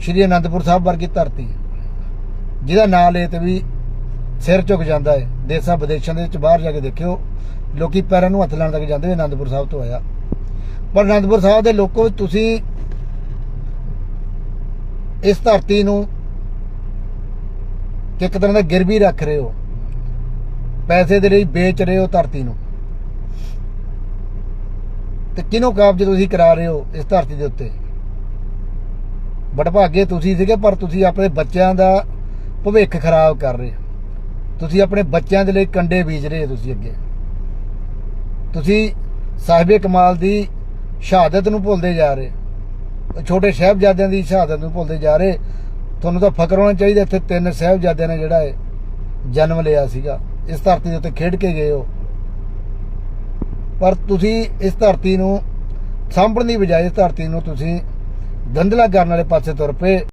ਸ਼੍ਰੀ ਅਨੰਦਪੁਰ ਸਾਹਿਬ ਵਰਗੀ ਧਰਤੀ ਜਿਹਦਾ ਨਾਂ ਲੈ ਤੇ ਵੀ ਸਿਰ ਝੁਕ ਜਾਂਦਾ ਹੈ। ਦੇਸਾਂ ਵਿਦੇਸ਼ਾਂ ਦੇ ਵਿੱਚ ਬਾਹਰ ਜਾ ਕੇ ਦੇਖਿਓ, ਲੋਕੀ ਪੈਰਾਂ ਨੂੰ ਹੱਥ ਲਾਉਣ ਤੱਕ ਜਾਂਦੇ ਨੇ, ਅਨੰਦਪੁਰ ਸਾਹਿਬ ਤੋਂ ਆਇਆ। ਪਰ ਅਨੰਦਪੁਰ ਸਾਹਿਬ ਦੇ ਲੋਕੋ ਤੁਸੀਂ ਇਸ ਧਰਤੀ ਨੂੰ ਇੱਕ ਤਰ੍ਹਾਂ ਦਾ ਗਿਰਵੀ ਰੱਖ ਰਹੇ ਹੋ। ਪੈਸੇ ਦੇ ਲਈ ਵੇਚ ਰਹੇ ਹੋ ਧਰਤੀ ਨੂੰ। ਤੇ ਕਿਹਨੂੰ ਕਾਬਜ ਤੁਸੀਂ ਕਰਾ ਰਹੇ ਹੋ ਇਸ ਧਰਤੀ ਦੇ ਉੱਤੇ? ਬੜਭਾਗੇ ਤੁਸੀਂ ਸੀਗੇ, ਪਰ ਤੁਸੀਂ ਆਪਣੇ ਬੱਚਿਆਂ ਦਾ ਭਵਿੱਖ ਖਰਾਬ ਕਰ ਰਹੇ ਤੁਸੀਂ ਆਪਣੇ ਬੱਚਿਆਂ ਦੇ ਲਈ ਕੰਡੇ ਬੀਜ ਰਹੇ ਤੁਸੀਂ ਅੱਗੇ। ਤੁਸੀਂ ਸਾਹਿਬੇ ਕਮਾਲ ਦੀ ਸ਼ਹਾਦਤ ਨੂੰ ਭੁੱਲਦੇ ਜਾ ਰਹੇ ਛੋਟੇ ਸਾਹਿਬਜ਼ਾਦਿਆਂ ਦੀ ਸ਼ਹਾਦਤ ਨੂੰ ਭੁੱਲਦੇ ਜਾ ਰਹੇ ਤੁਹਾਨੂੰ ਤਾਂ ਫਕਰ ਹੋਣਾ ਚਾਹੀਦਾ, ਇੱਥੇ ਤਿੰਨ ਸਾਹਿਬਜ਼ਾਦਿਆਂ ਨੇ ਜਿਹੜਾ ਹੈ ਜਨਮ ਲਿਆ ਸੀਗਾ। ਇਸ ਧਰਤੀ ਦੇ ਉੱਤੇ ਖੇਡ ਕੇ ਗਏ ਹੋ। ਪਰ ਤੁਸੀਂ ਇਸ ਧਰਤੀ ਨੂੰ ਸਾਂਭਣ ਦੀ ਬਜਾਏ ਇਸ ਧਰਤੀ ਨੂੰ ਤੁਸੀਂ ધંધલા ગામના પાસેતોર पे